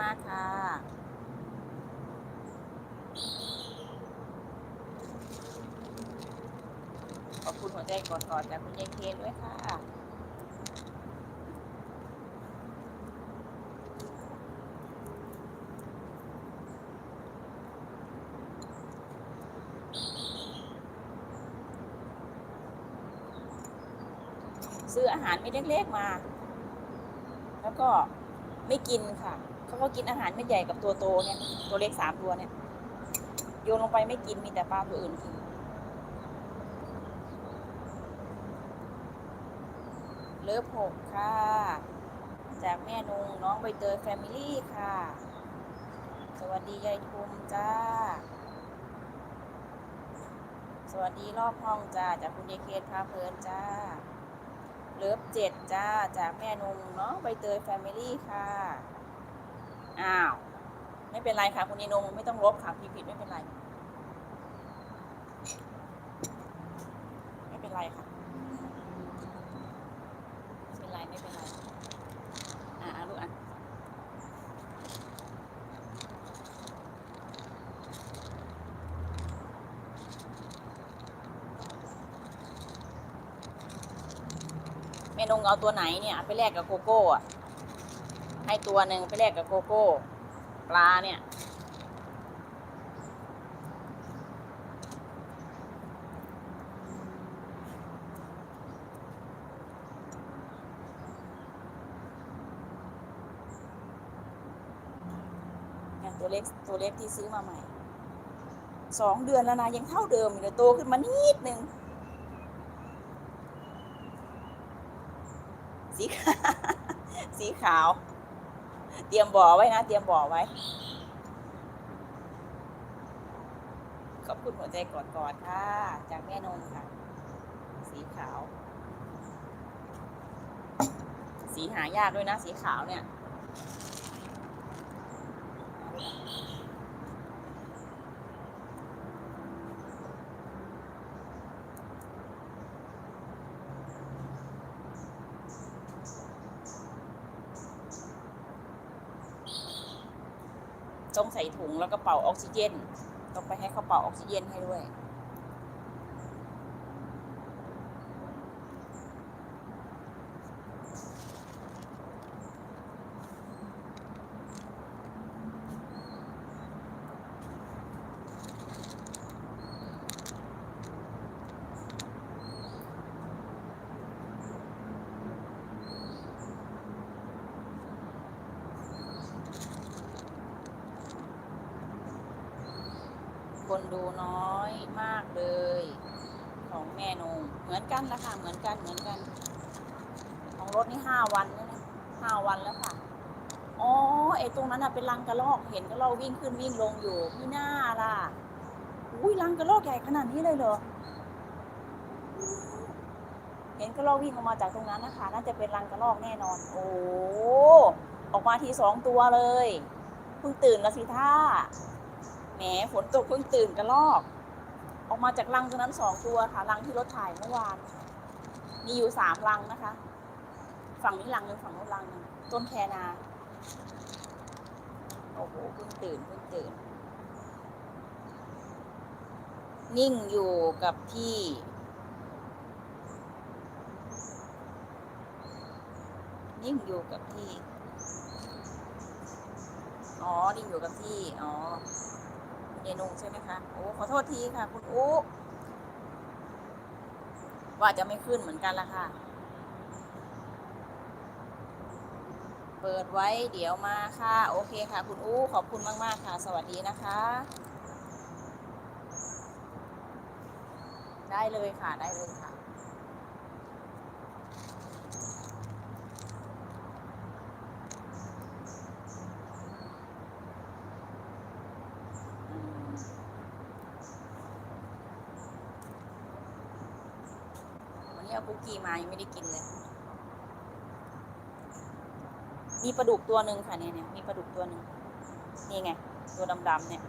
มากๆค่ะ ขอบคุณหัวใจกอดๆจากคุณยายเคนด้วยค่ะซื้ออาหารเม็ดเล็กๆมา แล้วก็ไม่กินค่ะ เขาก็กินอาหารเม็ดใหญ่กับตัวโตเนี่ย ตัวเล็กสามตัวเนี่ย โยนลงไปไม่กินมีแต่ปลาตัวอื่นกินเลิฟหกค่ะ จากแม่นุงน้องใบเตยแฟมิลี่ค่ะ สวัสดียายทุมจ้า สวัสดีรอบห้องจ้า จากคุณยายเคนพาเพลินจ้า เลิฟเจ็ดจ้า จากแม่นุงน้องใบเตยแฟมิลี่ค่ะ อ้าว ไม่เป็นไรค่ะคุณยายนไม่ต้องลบค่ะพิมพ์ผิดไม่เป็นไร ไม่เป็นไรค่ะไม่เป็นไรไม่เป็นไรอ่าลูกอะเมนงเอาตัวไหนเนี่ยไปแลกกับโกโก้อะ ให้ตัวหนึ่งไปแลกกับโกโก้ ปลาเนี่ยเนี่ย ตัวเล็กตัวเล็กที่ซื้อมาใหม่สองเดือนแล้วนะ ยังเท่าเดิมอยู่เลยโตขึ้นมานิดนึงสีขาว สีขาว เตรียมบ่อไว้นะ เตรียมบ่อไว้ ขอบคุณหัวใจกอดๆค่ะ จากแม่นงค่ะ สีขาว สีหายากด้วยนะ สีขาวเนี่ย ต้องใส่ถุงแล้วก็เป่าออกซิเจน ต้องไปให้เขาเป่าออกซิเจนให้ด้วย คนดูน้อยมากเลย ของแม่นงเหมือนกันละค่ะเหมือนกันเหมือนกัน ของรถนี่ห้าวันแล้วนะห้าวันแล้วค่ะอ๋อไอตรงนั้นน่ะเป็นรังกระรอกเห็นกระรอกวิ่งขึ้นวิ่งลงอยู่พี่หน้าล่ะอุ้ยรังกระรอกใหญ่ขนาดนี้เลยเหรอเห็นกระรอกวิ่งออกมาจากตรงนั้นนะคะน่าจะเป็นรังกระรอกแน่นอน โอ้ออกมาทีสองตัวเลยเพิ่งตื่นละสิท่า มฝนตกเพิ่งตื่นกระลอก ออกมาจากรังตรงนั้นสองตัวค่ะรังที่รถถ่ายเมื่อวาน มีอยู่สามรังนะคะ ฝั่งนี้รังหนึ่งฝั่งโน้นรังหนึ่งต้นแคนาโอ้โหเพิ่งตื่นเพิ่งตื่น นิ่งอยู่กับที่นิ่งอยู่กับที่ อ๋อ นิ่งอยู่กับที่ อ๋อ เยนงใช่ไหมคะโอ้ขอโทษทีค่ะ คุณอุ๊ว่าจะไม่ขึ้นเหมือนกันละค่ะ เปิดไว้เดี๋ยวมาค่ะ โอเคค่ะ คุณอู้ขอบคุณมาก ๆ ค่ะ สวัสดีนะคะ ได้เลยค่ะได้เลยค่ะ ที่เอาคุกกี้มายังไม่ได้กินเลย มีปลาดุกตัวหนึ่งค่ะเนี่ยเนี่ยมีปลาดุกตัวหนึ่งนี่ไง ตัวดำๆเนี่ย